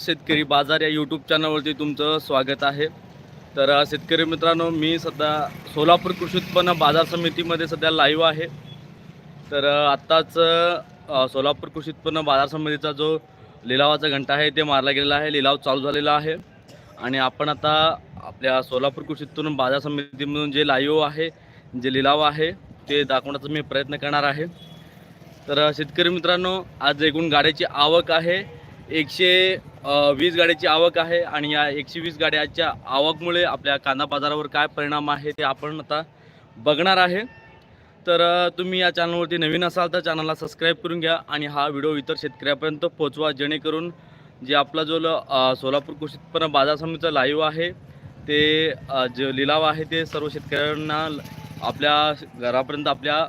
शेतकरी बाजार या यूट्यूब चॅनलवरती तुमचं स्वागत आहे. तर शेतकरी मित्रांनो मी सध्या सोलापूर कृषी उत्पन्न बाजार समितीमध्ये सध्या लाईव्ह आहे. तर आत्ताच सोलापूर कृषी उत्पन्न बाजार समितीचा जो लिलावाचा घंटा आहे ते मारला गेलेला आहे. लिलाव चालू झालेला आहे. आणि आपण आता आपल्या सोलापूर कृषी उत्पन्न बाजार समितीमधून जे लाईव्ह आहे जे लिलाव आहे ते दाखवण्याचा मी प्रयत्न करणार आहे. तर शेतकरी मित्रांनो आज एकूण गाड्याची आवक आहे एकशे वीस गाड्याची आवक आहे आणि या एकशे वीस गाड्याच्या आवकमुळे आपल्या कांदा बाजारावर काय परिणाम आहे ते आपण आता बघणार आहे. तर तुम्ही या चॅनलवरती नवीन असाल तर चॅनलला सबस्क्राईब करून घ्या आणि हा व्हिडिओ इतर शेतकऱ्यापर्यंत पोहोचवा जेणेकरून जे आपला जो ल- सोलापूर कृषी उत्पन्न बाजार समितीचा लाईव्ह आहे ते जे लिलाव आहे ते सर्व शेतकऱ्यांना आपल्या घरापर्यंत आपल्या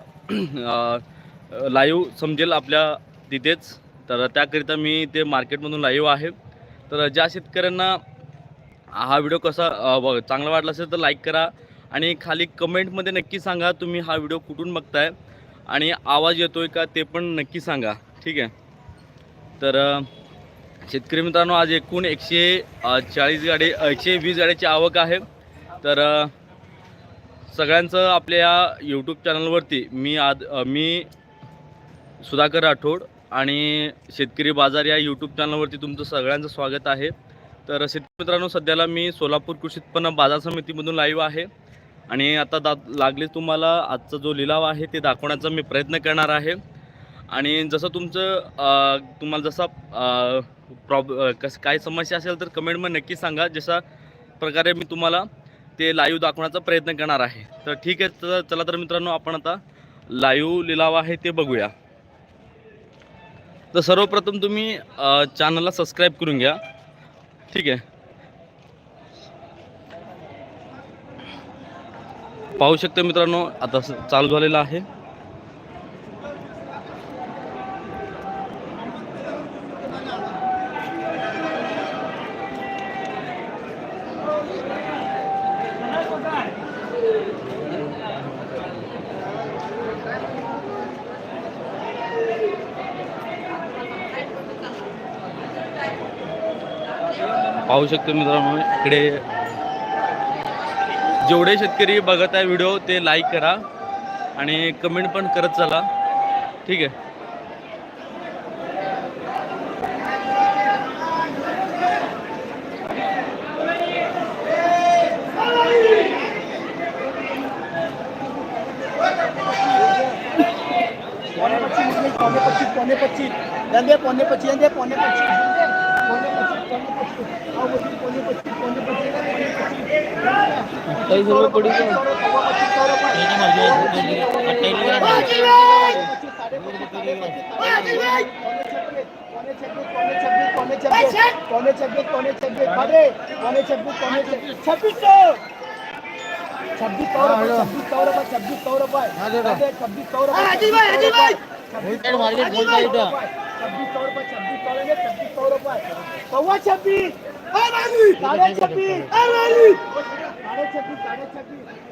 लाईव्ह समजेल आपल्या तिथेच. तर त्याकरिता मी ते मार्केटमधून लाईव्ह आहे. तर ज्या शेतकऱ्यांना हा व्हिडिओ कसा चांगला वाटला असेल तर लाईक करा आणि खाली कमेंटमध्ये नक्की सांगा तुम्ही हा व्हिडिओ कुठून बघताय आणि आवाज येतोय का ते पण नक्की सांगा. ठीक आहे? तर शेतकरी मित्रांनो आज एकूण एकशे चाळीस गाडी एकशे वीस गाड्याची आवक आहे. तर सगळ्यांचं आपल्या या यूट्यूब चॅनलवरती मी आज मी सुधाकर राठोड आणि शेतकरी बाजार या यूट्यूब चॅनलवरती तुमचं सगळ्यांचं स्वागत आहे. तर शेतकरी मित्रांनो सध्याला मी सोलापूर कृषी उत्पन्न बाजार समितीमधून लाईव्ह आहे. आणि आता दा लागले तुम्हाला आजचा जो लिलाव आहे ते दाखवण्याचा मी प्रयत्न करणार आहे. आणि जसं तुमचं तुम्हाला जसा प्रॉब कस काय समस्या असेल तर कमेंटमध्ये नक्की सांगा. जशा प्रकारे मी तुम्हाला ते लाईव्ह दाखवण्याचा प्रयत्न करणार आहे. तर ठीक आहे तर चला तर मित्रांनो आपण आता लाईव्ह लिलाव आहे ते बघूया. तर सर्वप्रथम तुम्ही चॅनलला सबस्क्राईब करून घ्या. ठीक आहे. पाहू शकता मित्रांनो आता स- चालू झालेलं आहे. पाहू शकतो मित्रांनो इकडे जेवढे शेतकरी बघत आहे व्हिडिओ ते लाईक करा आणि कमेंट पण करत चला. ठीक आहे. पौने पच्चीस इसमें पौने पच्चीस. पौने पच्चीस. अट्ठाईस रुपये पड़ी तो सौ रुपये पौने छब्बीस पौने छब्बीस पौने छब्बीस अरे पौने छब्बीस पौने छब्बीस छब्बीस सौ छब्बीस सौ रुपये छब्बीस सौ रुपये छब्बीस सौ रुपये छब्बीस सौ रुपये मार्केट मार्केट बोलता है इथं. छब्बीस सौ रुपये छब्बीस सौ लेंगे छब्बीस सौ रुपये सव्वा छब्बीस साढ़े छब्बीस साढ़े छब्बीस साढ़े छब्बीस साढ़े छब्बीस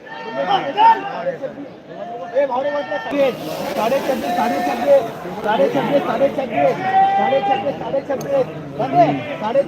साढ़े छब्बीस साढ़े छब्बीस साढ़े छब्बीस साढ़े छब्बीस साढ़े छब्बीस साढ़े छब्बीस साढ़े